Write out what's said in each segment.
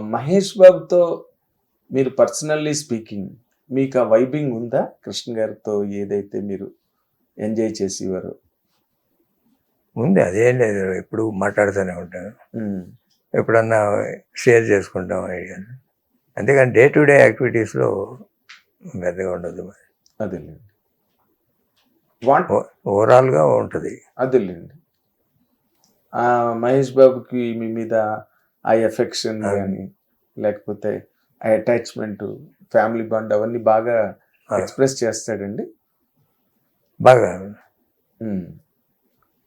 మహేష్ బాబుతో మీరు personally speaking మీకు ఆ వైబింగ్ ఉందా? కృష్ణ గారితో ఏదైతే మీరు ఎంజాయ్ చేసేవారు. ఉంది అదేం లేదు. ఎప్పుడు మాట్లాడుతూనే ఉంటాను. ఎప్పుడన్నా షేర్ చేసుకుంటాం ఐడియాలు అంతేగాని డే టు డే యాక్టివిటీస్లో పెద్దగా ఉండదు మరి. అదేలేండి. ఓవరాల్గా ఉంటుంది. అదేలేండి. మహేష్ బాబుకి మీ మీద ఆ ఎఫెక్షన్. కానీ లేకపోతే ఆ అటాచ్మెంట్ ఫ్యామిలీ బాండ్ అవన్నీ బాగా ఎక్స్ప్రెస్ చేస్తాడండి. బాగా. ఉమ్.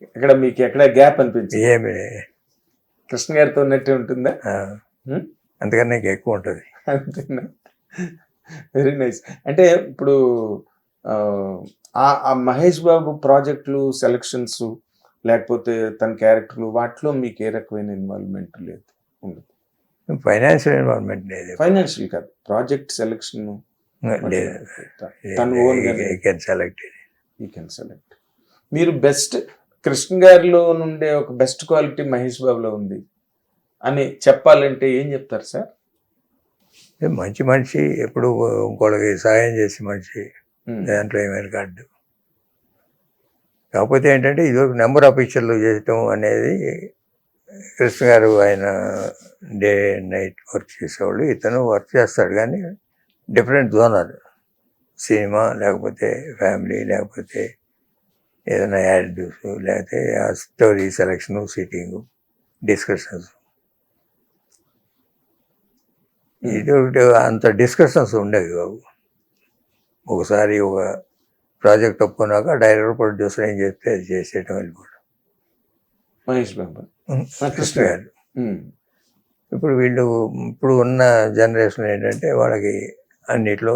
ఇక్కడ మీకు ఎక్కడ గ్యాప్ అనిపించింది. ఏమి? కృష్ణ గారితో ఉన్నట్టే ఉంటుందా? ఆ, హ్మ్? అంతకన్నా ఇంకా ఎక్కువ ఉంటుంది. అంతేనా? వెరీ నైస్ అంటే ఇప్పుడు ఆ, మహేష్ బాబు ప్రాజెక్టులు సెలక్షన్స్ లేకపోతే తన క్యారెక్టర్లు వాటిలో మీకు ఏ రకమైన ఇన్వాల్వ్మెంట్ లేదు. ఫైనాన్షియల్ ఇన్వాల్వ్మెంట్ లేదు ఫైనాన్షియల్ కాదు. ప్రాజెక్ట్ సెలక్షన్ లేదు సెలెక్ట్ యూ కెన్ సెలెక్ట్ మీరు బెస్ట్ కృష్ణ గారిలో నుండే ఒక బెస్ట్ క్వాలిటీ మహేష్ బాబులో ఉంది అని చెప్పాలంటే ఏం చెప్తారు సార్? మంచి మనిషి ఎప్పుడు ఇంకోళ్ళకి సహాయం చేసి మనిషి ఉమ్, దాంట్లో ఏమైనా కాదు కాకపోతే ఏంటంటే ఇది ఒక నెంబర్ ఆఫ్ పిక్చర్లు చేయటం అనేది కృష్ణ గారు ఆయన డే నైట్ వర్క్ చేసేవాళ్ళు. ఇతను వర్క్ చేస్తాడు కానీ డిఫరెంట్ జోనర్. సినిమా లేకపోతే ఫ్యామిలీ లేకపోతే ఏదైనా యాడ్ లేకపోతే ఆ స్టోరీ సెలెక్షన్ సిట్టింగ్ డిస్కషన్స్. ఇది ఒకటి అంత డిస్కషన్స్ ఉండేవి బాబు. ఒకసారి ఒక ప్రాజెక్ట్ ఒప్పుకున్నాక డైరెక్టర్ ప్రొడ్యూసర్ ఏం చెప్తే అది చేసేయటం వెళ్ళిపోవడం. మహేష్ బాబు. కృష్ణ గారు ఇప్పుడు వీళ్ళు ఇప్పుడు ఉన్న జనరేషన్ ఏంటంటే వాళ్ళకి అన్నిట్లో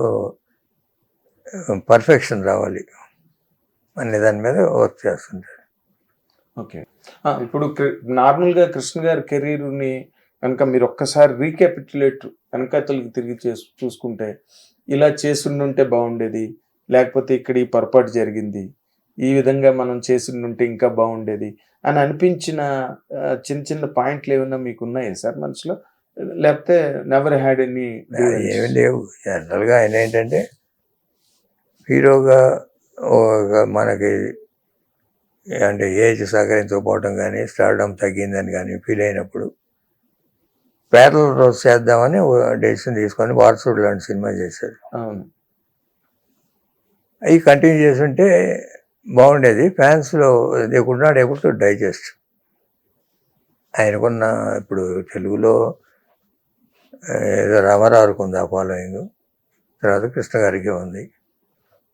పర్ఫెక్షన్ రావాలి అనే దాని మీద వర్క్ చేస్తుంటారు. ఓకే. ఇప్పుడు నార్మల్గా కృష్ణ గారి కెరీర్ని కనుక మీరు ఒక్కసారి రీక్యాపిటులేట్ వెనకతలకి తిరిగి చేసు చూసుకుంటే ఇలా చేసిండుంటే బాగుండేది లేకపోతే ఇక్కడ ఈ పొరపాటు జరిగింది ఈ విధంగా మనం చేసిండుంటే ఇంకా బాగుండేది అని అనిపించిన చిన్న చిన్న పాయింట్లు ఏమైనా మీకు ఉన్నాయా సార్ మనసులో? లేకపోతే నెవర్ హ్యాడ్ ఎనీ ఏమి లేవు. జనరల్గా ఆయన ఏంటంటే హీరోగా ఒక మనకి అంటే ఏజ్ సహకరించకపోవడం కానీ స్టార్డమ్ తగ్గిందని కానీ ఫీల్ అయినప్పుడు పేర్ల రోజు చేద్దామని డెసిషన్ తీసుకొని వారసుడు లాంటి సినిమా చేశాడు. అవును. అవి కంటిన్యూ చేస్తుంటే బాగుండేది. ఫ్యాన్స్లో they could not able to digest. ఆయనకున్న ఇప్పుడు తెలుగులో ఏదో రామారావుకి ఉంది ఆ ఫాలోయింగ్. తర్వాత కృష్ణ గారికి ఉంది.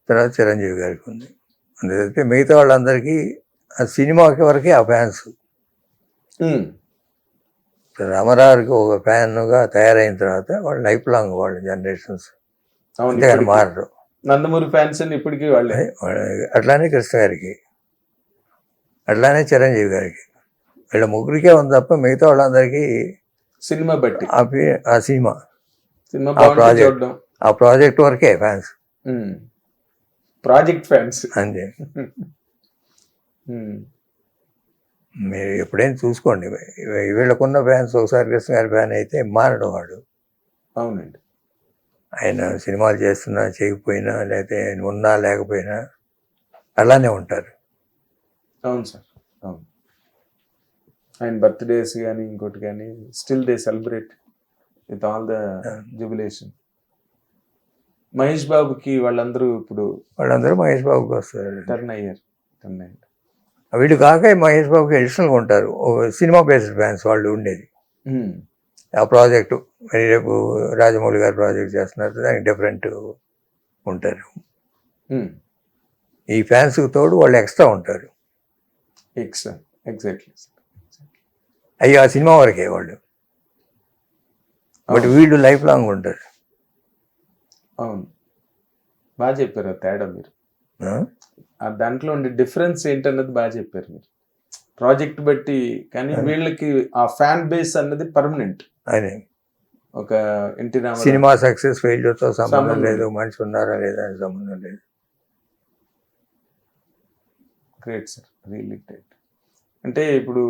తర్వాత చిరంజీవి గారికి ఉంది. అందుకైతే మిగతా వాళ్ళందరికీ ఆ సినిమాకి వరకే ఆ ఫ్యాన్స్. రామారావుకి ఒక ఫ్యాన్గా తయారైన తర్వాత వాళ్ళు లైఫ్ లాంగ్ వాళ్ళు జనరేషన్స్ అంతేగాని. మారరు. నందమూరి ఫ్యాన్స్ ఇప్పటికీ వాళ్ళే. అట్లానే కృష్ణ గారికి అట్లానే చిరంజీవి గారికి వీళ్ళ ముగ్గురికే ఉంది తప్ప మిగతా వాళ్ళందరికీ సినిమా బట్టి. ఆ సినిమా సినిమా ఆ. చూడడం. ఆ ప్రాజెక్ట్ వరకే ఫ్యాన్స్. Project fans. అంతే. మీరు ఎప్పుడైనా చూసుకోండి. వీళ్ళకున్న ఫ్యాన్స్ ఒకసారి కృష్ణ గారి ఫ్యాన్ అయితే మారడం వాడు. అవునండి. ఆయన సినిమాలు చేస్తున్నా చేయకపోయినా లేకపోతే ఆయన ఉన్నా లేకపోయినా అలానే ఉంటారు. అవును సార్ అవును. ఆయన బర్త్డేస్ కానీ ఇంకోటి కానీ still they celebrate with all the jubilation. Mahesh బాబుకి వాళ్ళందరూ ఇప్పుడు వాళ్ళందరూ మహేష్ బాబుకి వస్తారు. టర్న్ అయ్యారు టర్న్ అయ్యారు. వీళ్ళు కాక మహేష్ బాబుకి అడిషనల్గా ఉంటారు. ఓ సినిమా బేస్డ్ ఫ్యాన్స్ వాళ్ళు ఉండేది. ఆ ప్రాజెక్టు. మరి రేపు రాజమౌళి గారు ప్రాజెక్ట్ చేస్తున్నారు దానికి డిఫరెంట్ ఉంటారు. ఉమ్, ఈ ఫ్యాన్స్కి తోడు వాళ్ళు ఎక్స్ట్రా ఉంటారు. ఎక్స్ ఎగ్జాక్ట్లీ అయ్యి ఆ సినిమా వరకే వాళ్ళు. బట్ వీళ్ళు లైఫ్ లాంగ్ ఉంటారు. అవును. బాగా చెప్పారు ఆ తేడా మీరు. దాంట్లో ఉండే డిఫరెన్స్ ఏంటన్నది బాగా చెప్పారు మీరు. ప్రాజెక్ట్ బట్టి కానీ వీళ్ళకి ఆ ఫ్యాన్ బేస్ అన్నది పర్మనెంట్ అదే. ఒక ఎన్టీ రామారావు సినిమా సక్సెస్ ఫెయిల్యూర్తో సంబంధం లేదు. మనిషి ఉన్నారా లేదా అని సంబంధం లేదు. గ్రేట్ సార్ రియల్లీ గ్రేట్ అంటే ఇప్పుడు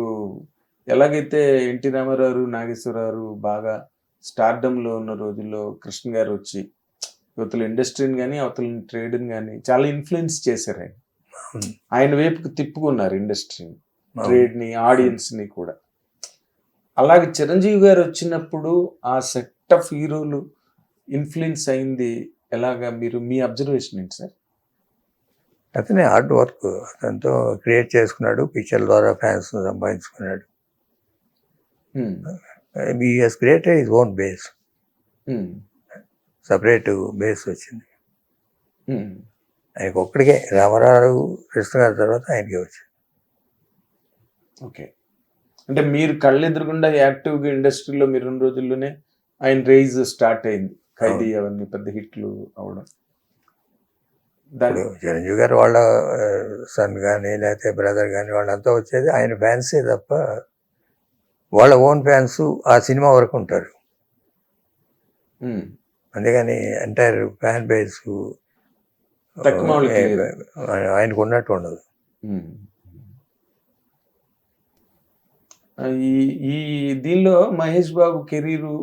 ఎలాగైతే ఎన్టీ రామారావు నాగేశ్వరరావు బాగా స్టార్డమ్లో ఉన్న రోజుల్లో కృష్ణ గారు వచ్చి యువతల ఇండస్ట్రీని కానీ అవతల ట్రేడ్ని కానీ చాలా ఇన్ఫ్లుయెన్స్ చేశారు ఆయన. ఆయన వైపుకి తిప్పుకున్నారు ఇండస్ట్రీని అవును. ట్రేడ్ని ఆడియన్స్ని కూడా. అలాగే చిరంజీవి గారు వచ్చినప్పుడు ఆ సెట్ ఆఫ్ హీరోలు ఇన్ఫ్లుయెన్స్ అయింది ఎలాగా? మీరు మీ అబ్జర్వేషన్ ఏంటి సార్? అతనే హార్డ్ వర్క్. అతనితో క్రియేట్ చేసుకున్నాడు పిక్చర్ ద్వారా ఫ్యాన్స్ సంపాదించుకున్నాడు. ఈ he's created his own base. Separate base వచ్చింది. ఆయనకు ఒక్కడికే రామారావు కృష్ణ గారి తర్వాత ఆయనకి వచ్చింది. ఓకే. అంటే మీరు కళ్ళెదురుగుండా యాక్టివ్గా ఇండస్ట్రీలో మీరు రెండు రోజుల్లోనే ఆయన రేజ్ స్టార్ట్ అయింది. ఖైదీ అవన్నీ పెద్ద హిట్లు అవడం. దాని చిరంజీవి గారు వాళ్ళ సన్ కానీ లేకపోతే బ్రదర్ కానీ వాళ్ళంతా వచ్చేది ఆయన ఫ్యాన్సే తప్ప వాళ్ళ ఓన్ ఫ్యాన్స్ ఆ సినిమా వరకు ఉంటారు. అందుకని ఎంటైర్ ఫ్యాన్ బేస్. ఆయనకు ఉన్నట్టు ఉండదు మ్మ్. ఆ, ఈ ఈ దీనిలో మహేష్ బాబు కెరీరు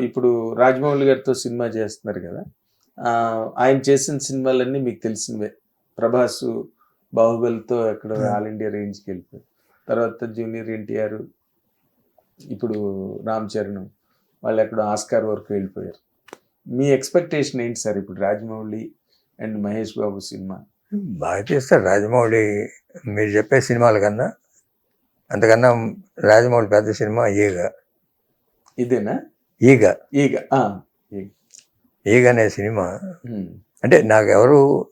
ఇప్పుడు రాజమౌళి గారితో సినిమా చేస్తున్నారు కదా. ఆయన చేసిన సినిమాలన్నీ మీకు తెలిసినవే. ప్రభాస్ బాహుబలితో అక్కడ Hmm. ఆల్ ఇండియా రేంజ్కి వెళ్ళిపోయారు. తర్వాత జూనియర్ ఎన్టీఆర్ ఇప్పుడు రామ్ చరణ్ వాళ్ళు ఎక్కడ ఆస్కార్ వరకు వెళ్ళిపోయారు. మీ ఎక్స్పెక్టేషన్ ఏంటి సార్ ఇప్పుడు రాజమౌళి అండ్ మహేష్ బాబు సినిమా? బాగా చేస్తారు. రాజమౌళి మీరు చెప్పే సినిమాల కన్నా అంతకన్నా రాజమౌళి పెద్ద సినిమా ఈగ. ఇదేనా? ఈగ. ఈగ. ఈగ అనే సినిమా. అంటే నాకు ఎవరు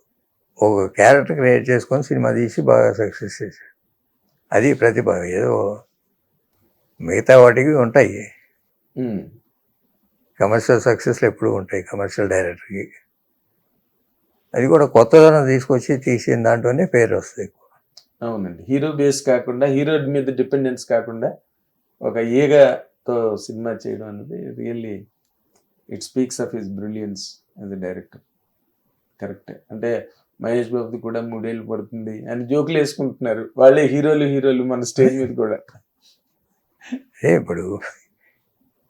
ఒక క్యారెక్టర్ క్రియేట్ చేసుకొని సినిమా తీసి బాగా సక్సెస్ చేశారు. అది ప్రతిభ. ఏదో మిగతా వాటికి ఉంటాయి. కమర్షియల్ సక్సెస్లు ఎప్పుడూ ఉంటాయి కమర్షియల్ డైరెక్టర్కి. అది కూడా కొత్తదనం తీసుకొచ్చి తీసిన దాంట్లోనే పేరు వస్తుంది అవునండి. హీరో బేస్ కాకుండా హీరో మీద డిపెండెన్స్ కాకుండా ఒక ఈగతో సినిమా చేయడం అనేది really it speaks of his brilliance as a director. కరెక్టే. అంటే మహేష్ బాబుది కూడా మూడేళ్ళు పడుతుంది అని జోకులు వేసుకుంటున్నారు. వాళ్ళే హీరోలు హీరోలు మన స్టేజ్ మీద కూడా. ఏ ఇప్పుడు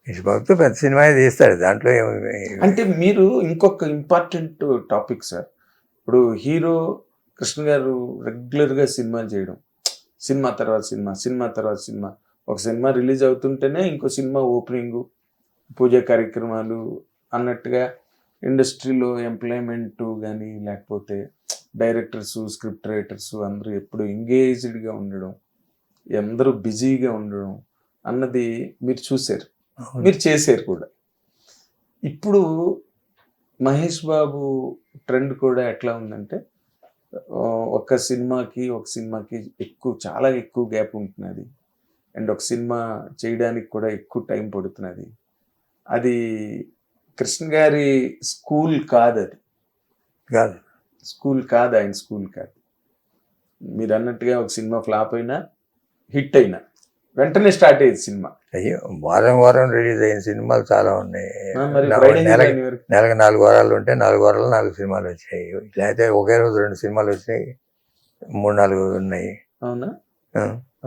ఇష్టబాబుతో పెద్ద సినిమా తీస్తాడు దాంట్లో ఏమి అంటే మీరు ఇంకొక ఇంపార్టెంట్ టాపిక్ సార్ ఇప్పుడు హీరో కృష్ణ గారు రెగ్యులర్గా సినిమాలు చేయడం. సినిమా తర్వాత సినిమా సినిమా తర్వాత సినిమా. ఒక సినిమా రిలీజ్ అవుతుంటేనే ఇంకో సినిమా ఓపెనింగ్ పూజా కార్యక్రమాలు అన్నట్టుగా ఇండస్ట్రీలో ఎంప్లాయ్మెంట్ కానీ లేకపోతే డైరెక్టర్స్ స్క్రిప్ట్ రైటర్స్ అందరూ ఎప్పుడు ఎంగేజ్డ్గా ఉండడం అందరూ బిజీగా ఉండడం అన్నది మీరు చూశారు. మీరు చేశారు కూడా. ఇప్పుడు మహేష్ బాబు ట్రెండ్ కూడా ఎట్లా ఉందంటే ఒక సినిమాకి ఒక సినిమాకి ఎక్కువ చాలా ఎక్కువ గ్యాప్ ఉంటున్నది. అండ్ ఒక సినిమా చేయడానికి కూడా ఎక్కువ టైం పడుతున్నది. అది కృష్ణ గారి స్కూల్ కాదు అది. కాదు. స్కూల్ కాదు ఆయన స్కూల్ కాదు. మీరు అన్నట్టుగా ఒక సినిమా ఫ్లాప్ అయినా హిట్ అయినా. వెంటనే స్టార్ట్ అయ్యేది సినిమా. అయ్యో వారం వారం రిలీజ్ అయిన సినిమాలు చాలా ఉన్నాయి. నెలకు నాలుగు వారాలు ఉంటే నాలుగు వారాలు నాలుగు సినిమాలు వచ్చాయి. లేకపోతే ఒకే రోజు రెండు సినిమాలు వచ్చాయి మూడు నాలుగు ఉన్నాయి. అవునా.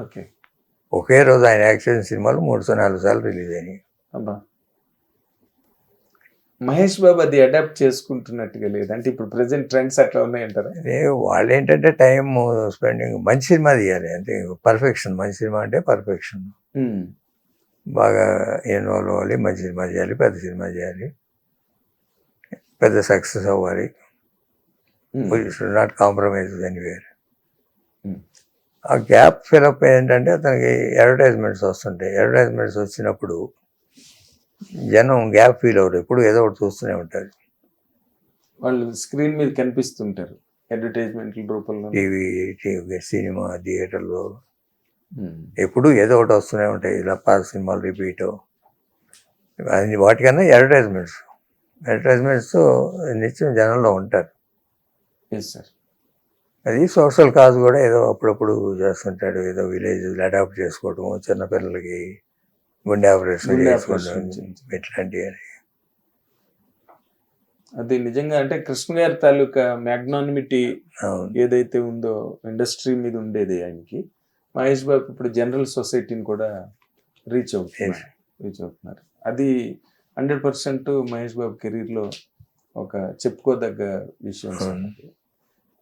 ఓకే. ఒకే రోజు ఆయన యాక్షన్ సినిమాలు మూడు నాలుగు సార్లు రిలీజ్ అయినాయి. అబ్బా. మహేష్ బాబు అది అడాప్ట్ చేసుకుంటున్నట్టుగా లేదు. అంటే ఇప్పుడు ప్రెసెంట్ ట్రెండ్స్ అట్లా ఉన్నాయంటారా? అదే వాళ్ళు ఏంటంటే టైం స్పెండింగ్ మంచి సినిమా తీయాలి. అంటే పర్ఫెక్షన్ మంచి సినిమా అంటే పర్ఫెక్షన్. బాగా ఇన్వాల్వ్ అవ్వాలి మంచి సినిమా చేయాలి పెద్ద సినిమా చేయాలి. పెద్ద సక్సెస్ అవ్వాలి. Should not compromise anywhere. ఆ గ్యాప్ ఫిలప్ ఏంటంటే అతనికి అడ్వర్టైజ్మెంట్స్ వస్తుంటాయి. అడ్వర్టైజ్మెంట్స్ వచ్చినప్పుడు జనం గ్యాప్ ఫీల్ అవ్వరు. ఎప్పుడు ఏదో ఒకటి చూస్తూనే ఉంటారు. వాళ్ళు స్క్రీన్ మీద కనిపిస్తుంటారు. అడ్వర్టైజ్మెంట్ల రూపంలో టీవీ టీవీ సినిమా థియేటర్లో. ఉమ్, ఎప్పుడు ఏదో ఒకటి వస్తూనే ఉంటాయి. ఇలా పాత సినిమాలు రిపీట్. అది వాటికన్నా అడ్వర్టైజ్మెంట్స్ అడ్వర్టైజ్మెంట్స్ నిత్యం జనంలో ఉంటారు. సార్ అది సోషల్ కాజ్ కూడా ఏదో అప్పుడప్పుడు చేస్తుంటాడు. ఏదో విలేజ్ అడాప్ట్ చేసుకోవటం చిన్నపిల్లలకి గుండె ఆపరేషన్. ఇట్లాంటివి అది నిజంగా అంటే కృష్ణ గారి తాలూకా మ్యాగ్నానిమిటీ ఏదైతే ఉందో ఇండస్ట్రీ మీద ఉండేది ఆయనకి మహేష్ బాబు ఇప్పుడు జనరల్ సొసైటీని కూడా రీచ్ అవుతున్నారు రీచ్ అవుతున్నారు. అది హండ్రెడ్ పర్సెంట్ మహేష్ బాబు కెరీర్లో ఒక చెప్పుకోదగ్గ విషయం